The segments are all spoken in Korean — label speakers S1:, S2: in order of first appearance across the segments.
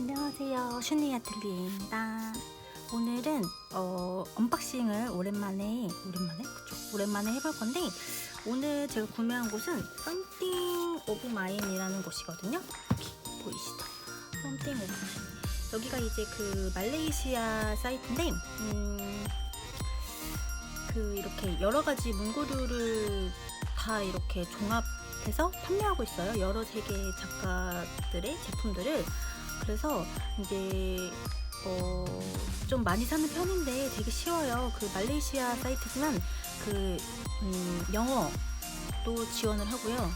S1: 안녕하세요. 슈니 아틀리에입니다. 오늘은 어, 언박싱을 오랜만에 오랜만에 그쵸? 오랜만에 해볼 건데 오늘 제가 구매한 곳은 썸띵 오브 마인이라는 곳이거든요. 보이시죠? 썸띵 오브 마인. 여기가 이제 그 말레이시아 사이트인데 음, 그 이렇게 여러 가지 문구류를 다 이렇게 종합해서 판매하고 있어요. 여러 세계 작가들의 제품들을 그래서 이제 어, 좀 많이 사는 편인데 되게 쉬워요. 그 말레이시아 사이트지만 그 음, 영어도 지원을 하고요.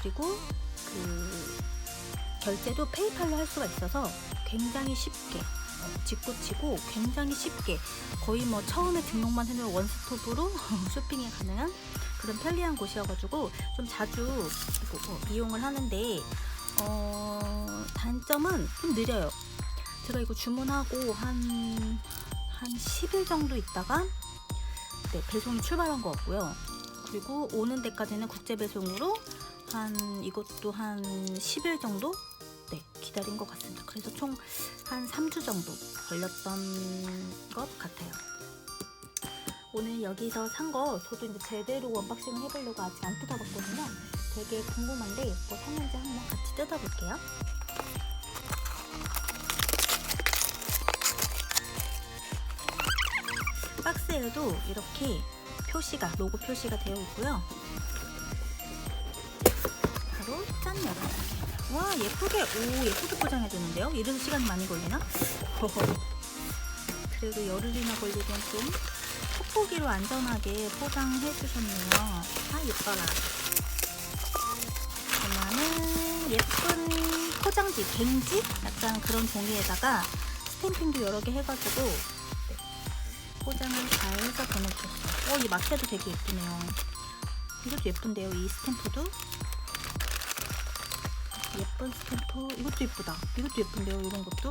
S1: 그리고 그 결제도 페이팔로 할 수가 있어서 굉장히 쉽게 어, 직구치고 굉장히 쉽게 거의 뭐 처음에 등록만 해놓은 원스톱으로 쇼핑이 가능한 그런 편리한 곳이어가지고 좀 자주 어, 이용을 하는데 어, 단점은 좀 느려요. 제가 이거 주문하고 한, 한 10일 정도 있다가 네, 배송이 출발한 것 같고요. 그리고 오는 데까지는 국제 배송으로 한 이것도 한 10일 정도 네, 기다린 것 같습니다. 그래서 총 한 3주 정도 걸렸던 것 같아요. 오늘 여기서 산 거 저도 이제 제대로 언박싱을 해보려고 아직 안 뜯어봤거든요. 되게 궁금한데 뭐 샀는지 한번 같이 뜯어볼게요. 박스에도 이렇게 표시가 로고 표시가 되어 있고요. 바로 짠 열어볼게요. 와 예쁘게 오 예쁘게 포장해 주는데요. 이래서 시간이 많이 걸리나? 그래도 열흘이나 걸리긴 좀 뽁뽁이로 안전하게 포장해 주셨네요. 아 예뻐라. 예쁜 포장지, 갱지? 약간 그런 종이에다가 스탬핑도 여러 개 해가지고 네, 포장을 잘 해서 보내주셨어요. 어, 이 마켓도 되게 예쁘네요. 이것도 예쁜데요, 이 스탬프도. 예쁜 스탬프, 이것도 예쁘다. 이것도 예쁜데요, 이런 것도.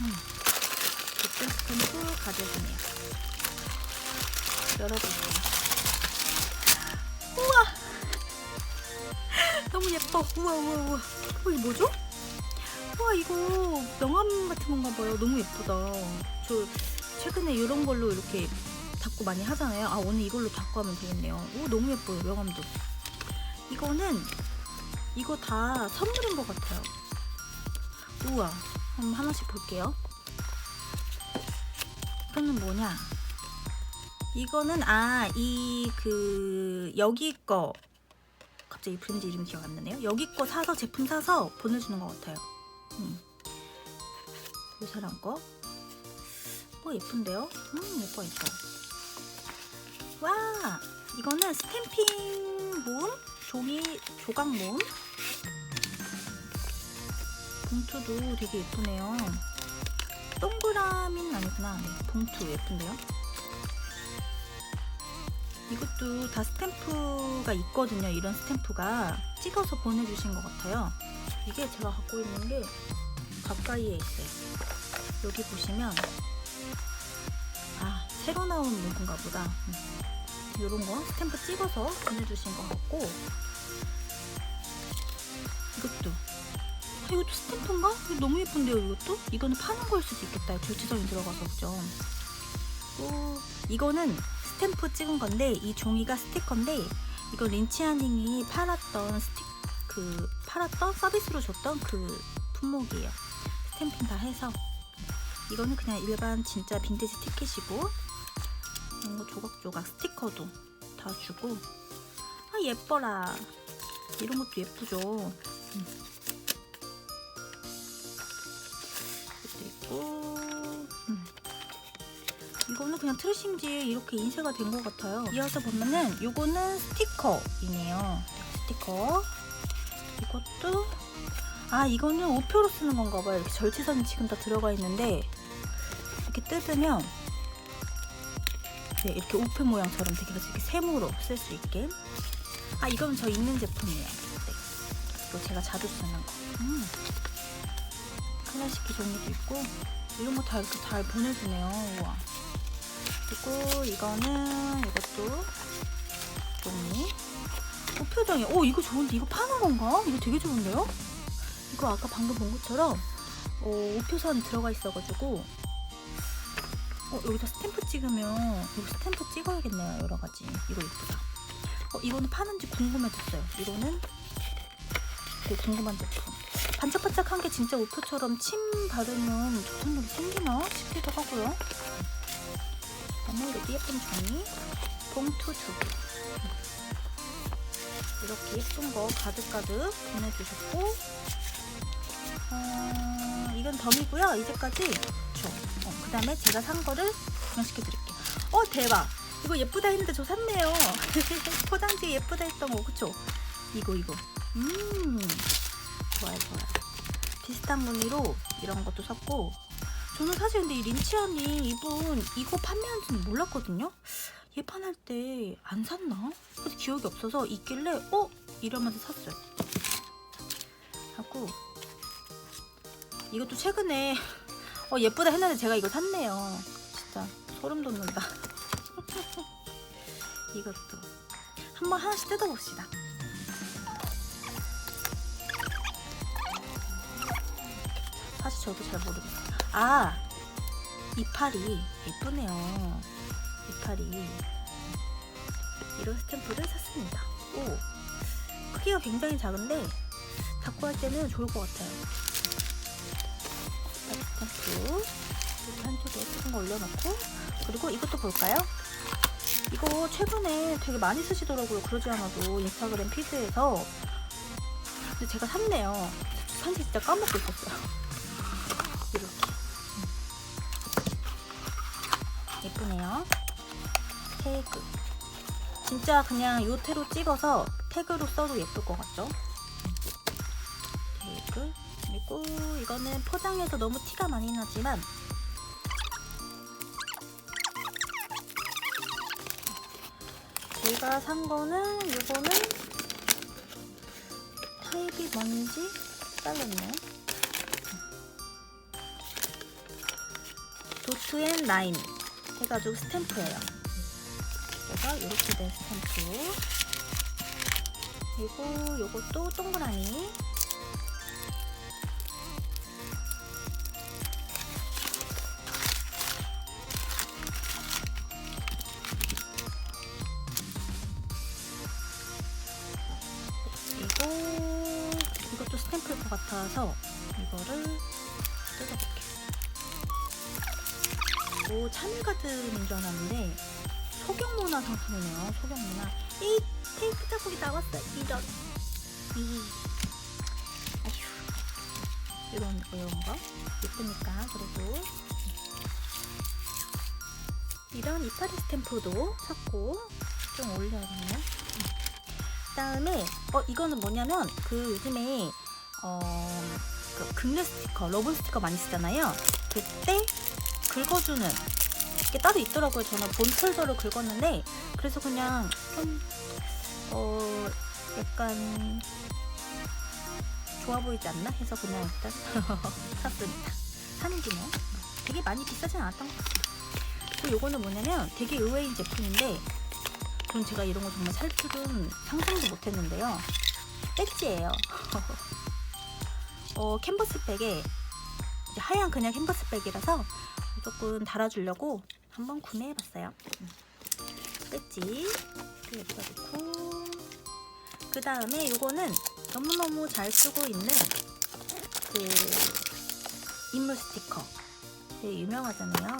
S1: 음. 예쁜 스탬프 가져주네요. 열어볼게요. 예뻐. 우와, 우와, 우와. 어, 이게 뭐죠? 우와, 이거 명함 같은 건가 봐요. 너무 예쁘다. 저 최근에 이런 걸로 이렇게 닫고 많이 하잖아요. 아, 오늘 이걸로 닫고 하면 되겠네요. 오, 너무 예뻐요. 명함도. 이거는 이거 다 선물인 것 같아요. 우와. 한번 하나씩 볼게요. 이거는 뭐냐? 이거는 아 이 그 여기 거 갑자기 브랜드 이름이 기억 안 나네요. 여기 거 사서 제품 사서 보내주는 것 같아요. 음. 이 사람 거. 어 예쁜데요? 음 예뻐 예뻐. 와 이거는 스탬핑 모음 종이 조각 모음 봉투도 되게 예쁘네요. 동그라미는 아니구나. 네, 봉투 예쁜데요? 이것도 다 스탬프가 있거든요. 이런 스탬프가 찍어서 보내주신 것 같아요. 이게 제가 갖고 있는 게 가까이에 있어요. 여기 보시면 아 새로 나온 문구인가 보다. 음. 이런 거 스탬프 찍어서 보내주신 것 같고 이것도 아, 이것도 스탬프인가? 너무 예쁜데요 이것도? 이거는 파는 걸 수도 있겠다 결제성이 들어가서 그죠? 또 이거는 스탬프 찍은 건데 이 종이가 스티커인데 이거 린치아닝이 팔았던 스틱 그 팔았던 서비스로 줬던 그 품목이에요. 스탬핑 다 해서 이거는 그냥 일반 진짜 빈티지 티켓이고 이런 거 조각조각 스티커도 다 주고 아 예뻐라 이런 것도 예쁘죠. 음. 이거는 그냥 트레싱지에 이렇게 인쇄가 된 것 같아요. 이어서 보면은 이거는 스티커이네요. 스티커. 이것도 아 이거는 우표로 쓰는 건가 봐요. 이렇게 절취선이 지금 다 들어가 있는데 이렇게 뜯으면 네, 이렇게 우표 모양처럼 되게 이렇게 세모로 쓸 수 있게. 아 이건 저 있는 제품이에요. 네. 이거 제가 자주 쓰는 거. 음. 클래식 기 종이도 있고 이런 거 다 이렇게 잘 보내주네요. 우와. 그리고 이거는 이것도 종이. 우표정이. 오 이거 좋은데. 이거 파는 건가? 이거 되게 좋은데요? 이거 아까 방금 본 것처럼 어, 우표선 들어가 있어가지고 어, 여기다 스탬프 찍으면 여기 스탬프 찍어야겠네요 여러 가지. 이거 예쁘다. 어, 이거는 파는지 궁금해졌어요. 이거는 되게 궁금한 제품. 반짝반짝한 게 진짜 우표처럼 침 바르면 조선물이 생기나 싶기도 하고요. 그 다음에 여기 예쁜 종이? 봉투 두개. 이렇게 예쁜 거 가득가득 보내주셨고 어, 이건 덤이고요. 이제까지 저 어, 그 다음에 제가 산 거를 구경시켜 드릴게요. 어 대박! 이거 예쁘다 했는데 저 샀네요. 포장지 예쁘다 했던 거 그쵸? 이거 이거. 음 좋아요 좋아요. 비슷한 무늬로 이런 것도 샀고 저는 사실 근데 이 린치 언니 이분 이거 판매하는지는 몰랐거든요? 얘 판할 때 안 샀나? 그래서 기억이 없어서 있길래 어? 이러면서 샀어요. 하고 이것도 최근에 어 예쁘다 했는데 제가 이거 샀네요. 진짜 소름 돋는다. 이것도 한번 하나씩 뜯어봅시다. 사실 저도 잘 모르겠어요 아 이파리. 예쁘네요. 이파리. 이런 스탬프를 샀습니다. 오 크기가 굉장히 작은데 닦고 할 때는 좋을 것 같아요. 스탬프. 한쪽에 거 올려놓고. 그리고 이것도 볼까요? 이거 최근에 되게 많이 쓰시더라고요. 그러지 않아도 인스타그램 피드에서. 근데 제가 샀네요. 산지 진짜 까먹고 있었어요 예쁘네요. 태그. 진짜 그냥 요태로 찍어서 태그로 써도 예쁠 것 같죠? 태그. 그리고 이거는 포장해서 너무 티가 많이 나지만 제가 산 거는 이거는 타입이 뭔지 잘랐네 도트 앤 라인 해가지고 스탬프예요. 그래서 이렇게 된 스탬프. 그리고 요것도 동그라미 오 참가드인 줄 알았는데 소경문화 상품이네요. 소경문화. 이 테이프 자국이 나왔어. 이런. 이. 아휴. 이런 이런 거 예쁘니까 그래도 이런 이파리 스탬프도 샀고 좀 올려야겠네요. 그다음에 어 이거는 뭐냐면 그 요즘에 어그 긁는 스티커, 러브 스티커 많이 쓰잖아요. 그때 긁어주는 게 따로 있더라고요. 저는 본 폴더를 긁었는데 그래서 그냥 좀 어 약간 좋아 보이지 않나 해서 그냥 일단 샀습니다. 사는 김에 되게 많이 비싸진 않았던 것 같아요. 그리고 요거는 뭐냐면 되게 의외인 제품인데 전 제가 이런 거 정말 살 줄은 상상도 못했는데요. 배지예요. 어, 캔버스백에 하얀 그냥 캔버스백이라서 조금 달아주려고 한번 구매해봤어요. 음. 배지 여기다 놓고 그 다음에 이거는 너무너무 잘 쓰고 있는 그 인물 스티커 되게 유명하잖아요.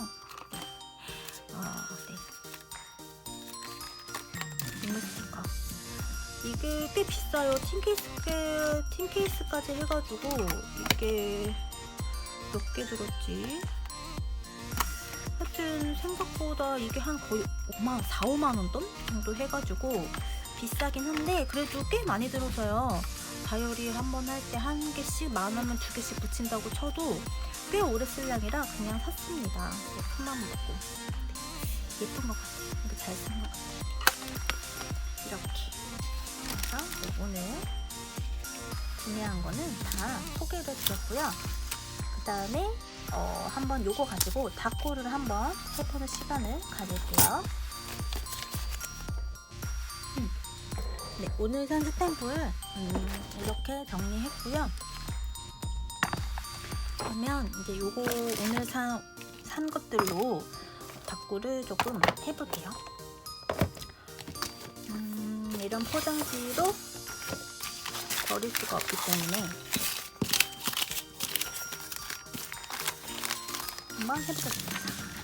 S1: 아, 네. 인물 스티커. 이게 꽤 비싸요. 팀케이스 꽤, 팀케이스까지 해가지고 이게 몇 개 들었지? 하여튼 생각보다 이게 한 거의 5만, 4, 5만 원 돈 정도 해가지고 비싸긴 한데 그래도 꽤 많이 들어서요. 다이어리 한 번 할 때 한 개씩 만 원면 두 개씩 붙인다고 쳐도 꽤 오래 쓸 양이라 그냥 샀습니다. 큰맘 먹고 예쁜 것 같아요. 이거 잘쓴것 같아요. 이렇게 그래서 네, 오늘 구매한 거는 다 소개를 드렸고요. 그 다음에 어, 한번 요거 가지고 다코를 한번 해보는 시간을 가질게요. 음. 네, 오늘 산 스탬프를 음, 이렇게 정리했고요. 그러면 이제 요거 오늘 산, 산 것들로 닭구를 조금 해볼게요. 음, 이런 포장지로 버릴 수가 없기 때문에 Markete kaçırdım.